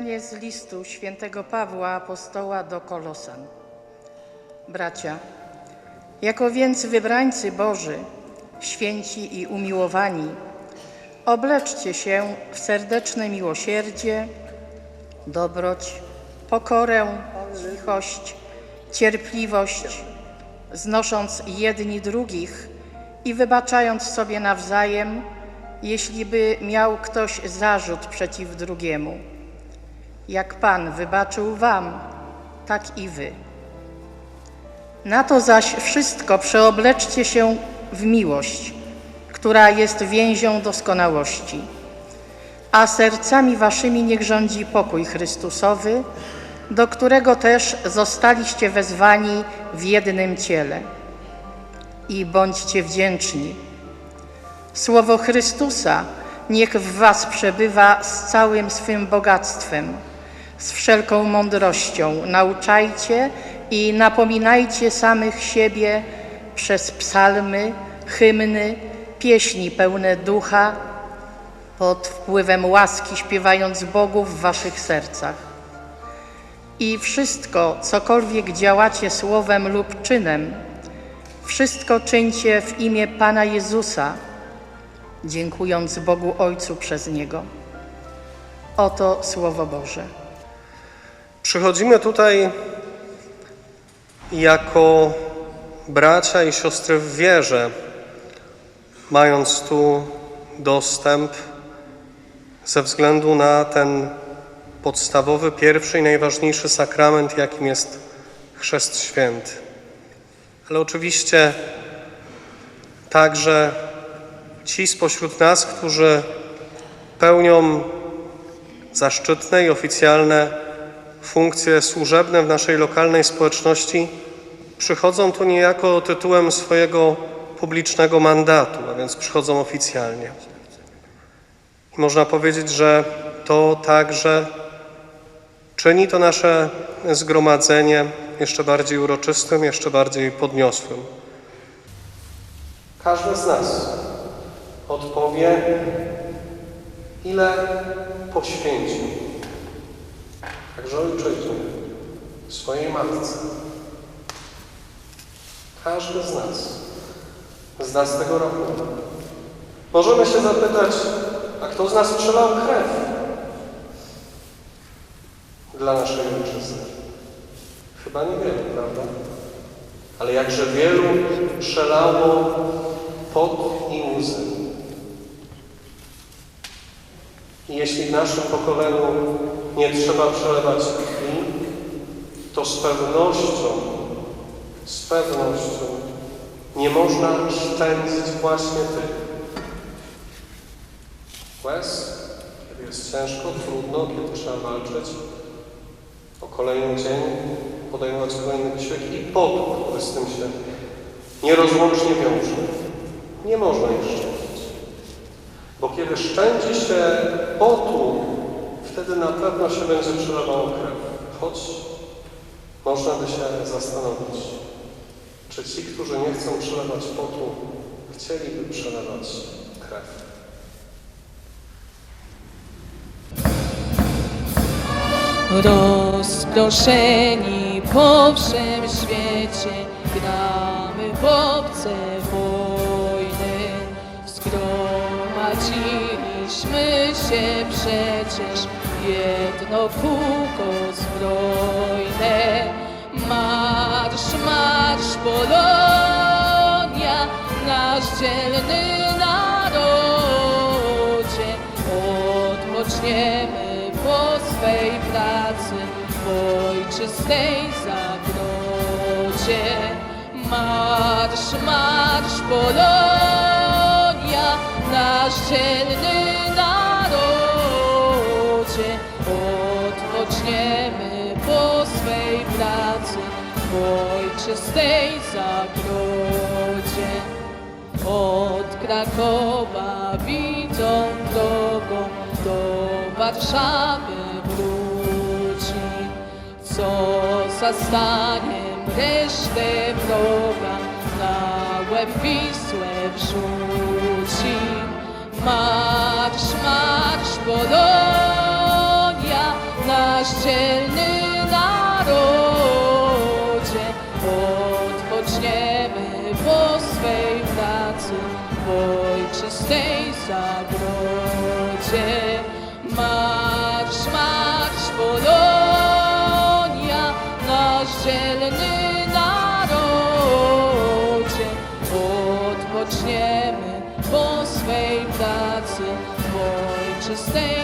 Czytanie z listu świętego Pawła apostoła do Kolosan. Bracia, jako więc wybrańcy Boży, święci i umiłowani, obleczcie się w serdeczne miłosierdzie, dobroć, pokorę, cichość, cierpliwość, znosząc jedni drugich i wybaczając sobie nawzajem, jeśli by miał ktoś zarzut przeciw drugiemu. Jak Pan wybaczył wam, tak i wy. Na to zaś wszystko przeobleczcie się w miłość, która jest więzią doskonałości. A sercami waszymi niech rządzi pokój Chrystusowy, do którego też zostaliście wezwani w jednym ciele. I bądźcie wdzięczni. Słowo Chrystusa niech w Was przebywa z całym swym bogactwem, z wszelką mądrością. Nauczajcie i napominajcie samych siebie przez psalmy, hymny, pieśni pełne ducha, pod wpływem łaski śpiewając Bogu w Waszych sercach. I wszystko, cokolwiek działacie słowem lub czynem, wszystko czyńcie w imię Pana Jezusa, dziękując Bogu Ojcu przez Niego. Oto Słowo Boże. Przychodzimy tutaj jako bracia i siostry w wierze, mając tu dostęp ze względu na ten podstawowy, pierwszy i najważniejszy sakrament, jakim jest Chrzest Święty. Ale oczywiście także ci spośród nas, którzy pełnią zaszczytne i oficjalne funkcje służebne w naszej lokalnej społeczności, przychodzą tu niejako tytułem swojego publicznego mandatu, a więc przychodzą oficjalnie. I można powiedzieć, że to także czyni to nasze zgromadzenie jeszcze bardziej uroczystym, jeszcze bardziej podniosłym. Każdy z nas odpowie, ile poświęcił, także ojczyźnie, swojej matce. Każdy z nas z tego rachunek. Możemy się zapytać, a kto z nas przelał krew dla naszej ojczyzny? Chyba niewielu, prawda? Ale jakże wielu przelało pot i łzy. I jeśli w naszym pokoleniu nie trzeba przelewać krwi, to z pewnością, z pewnością nie można szczędzić właśnie tych łez, kiedy jest ciężko, trudno, kiedy trzeba walczyć o kolejny dzień, podejmować kolejny wysiłek i potu, który z tym się nierozłącznie wiąże. Nie można ich szczędzić. Bo kiedy szczędzi się potu, wtedy na pewno się będzie przelewało krew. Choć można by się zastanowić, czy ci, którzy nie chcą przelewać potu, chcieliby przelewać krew. Rozproszeni po wszem świecie gramy w obce wojny. Zgromadziliśmy się przecież jedno kółko zbrojne. Marsz, marsz Polonia, nasz dzielny narodzie. Odpoczniemy po swej pracy w ojczystej zagrodzie. Marsz, marsz Polonia, nasz dzielny ojczystej zagrodzie. Od Krakowa widzą drogą do Warszawy wróci. Co zastanie resztę wroga na łeb Wisłę wrzuci. Marsz, marsz Polonia, nasz dzielny ojczystej zagrodzie. Marsz, marsz Polonia, nasz dzielny narodzie. Odpoczniemy po swej pracy w ojczystej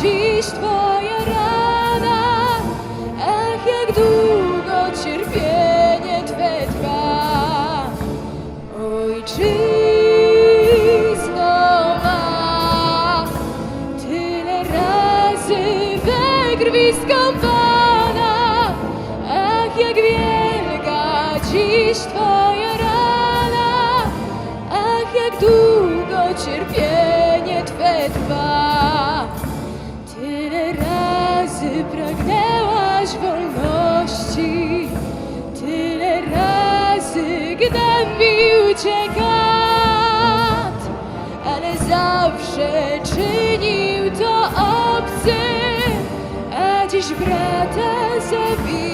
dziś Twoja kat, ale zawsze czynił to obcy, a dziś brata zabija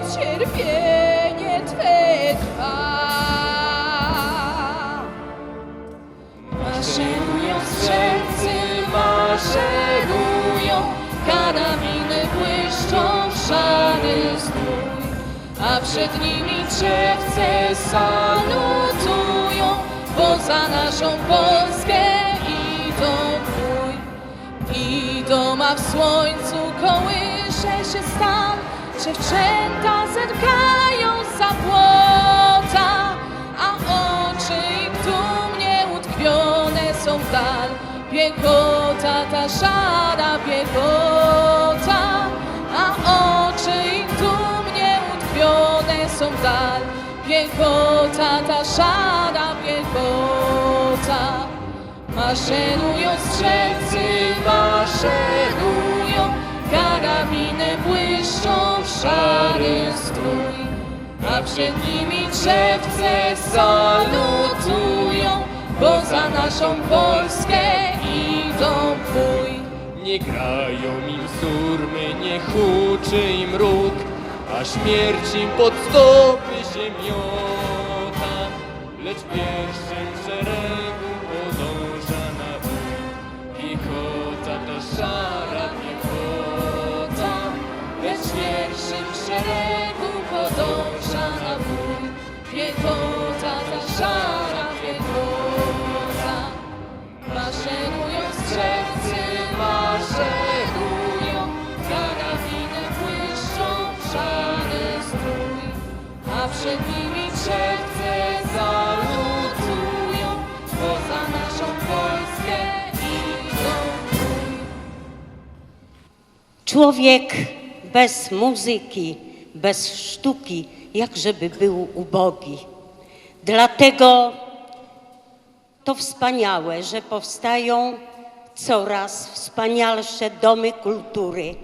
cierpienie Twe trwa. Maszerują strzelcy, maszerują, karabiny błyszczą, szary strój, a przed nimi drzewce salutują, bo za naszą Polskę idą bój. Idą, a w słońcu kołysze się stan, dziewczęta zerkają za płota, a oczy ich dumnie utkwione są w dal. Piechota, ta szara piechota, a oczy ich dumnie utkwione są w dal. Piechota, ta szara piechota. Maszerują strzelcy, maszerują, karabiny błyszczą szary strój. A przed nimi drzewce salutują, bo za naszą Polskę idą bój. Nie grają im surmy, nie huczy im róg, a śmierć im pod stopy się miota. Lecz pierwszym szeregu przed nimi drzewce salutują, bo za naszą Polskę. Człowiek bez muzyki, bez sztuki, jakżeby był ubogi. Dlatego to wspaniałe, że powstają coraz wspanialsze domy kultury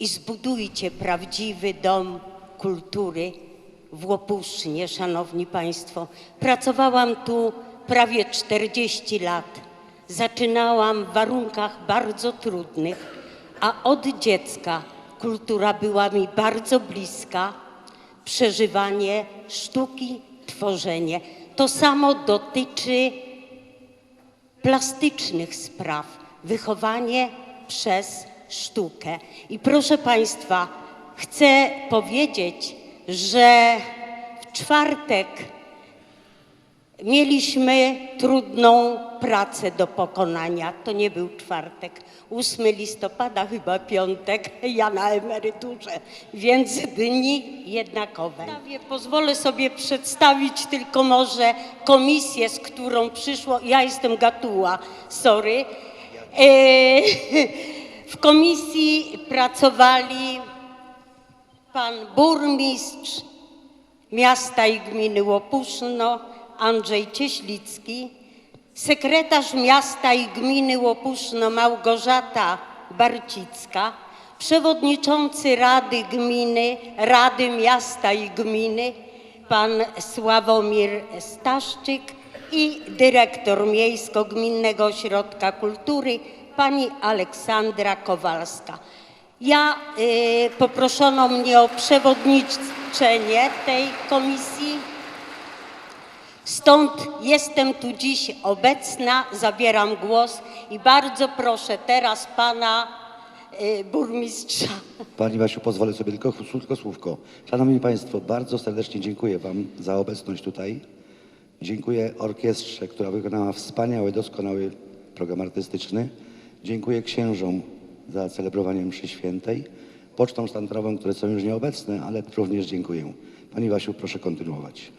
i zbudujcie prawdziwy dom kultury w Łopusznie, szanowni państwo. Pracowałam tu prawie 40 lat. Zaczynałam w warunkach bardzo trudnych, a od dziecka kultura była mi bardzo bliska. Przeżywanie sztuki, tworzenie. To samo dotyczy plastycznych spraw. wychowanie przez sztukę. I proszę Państwa, chcę powiedzieć, że w czwartek mieliśmy trudną pracę do pokonania. To nie był czwartek. 8 listopada, chyba piątek, ja na emeryturze, więc dni jednakowe. Pozwolę sobie przedstawić tylko może komisję, z którą przyszło. Ja jestem Gatuła, sorry. E, W komisji pracowali pan burmistrz miasta i gminy Łopuszno Andrzej Cieślicki, sekretarz miasta i gminy Łopuszno Małgorzata Barcicka, przewodniczący Rady Gminy, Rady Miasta i Gminy pan Sławomir Staszczyk i dyrektor Miejsko-Gminnego Ośrodka Kultury pani Aleksandra Kowalska. Ja y, poproszono mnie o przewodniczenie tej komisji. Stąd jestem tu dziś obecna, zabieram głos i bardzo proszę teraz pana y, burmistrza. Pani Basiu, pozwolę sobie tylko krótko słówko. Szanowni Państwo, bardzo serdecznie dziękuję Wam za obecność tutaj. Dziękuję orkiestrze, która wykonała wspaniały, doskonały program artystyczny. Dziękuję księżom za celebrowanie mszy świętej. Pocztom sztandarową, które są już nieobecne, ale również dziękuję. Pani Basiu, proszę kontynuować.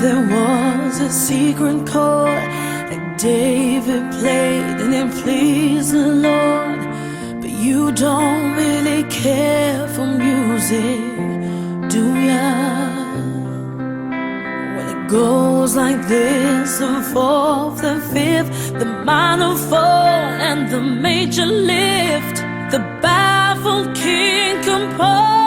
there was a secret chord that David played and it pleased the Lord. But you don't really care for music, do ya? Goes like this the fourth, the fifth, the minor fall, and the major lift. The baffled king composing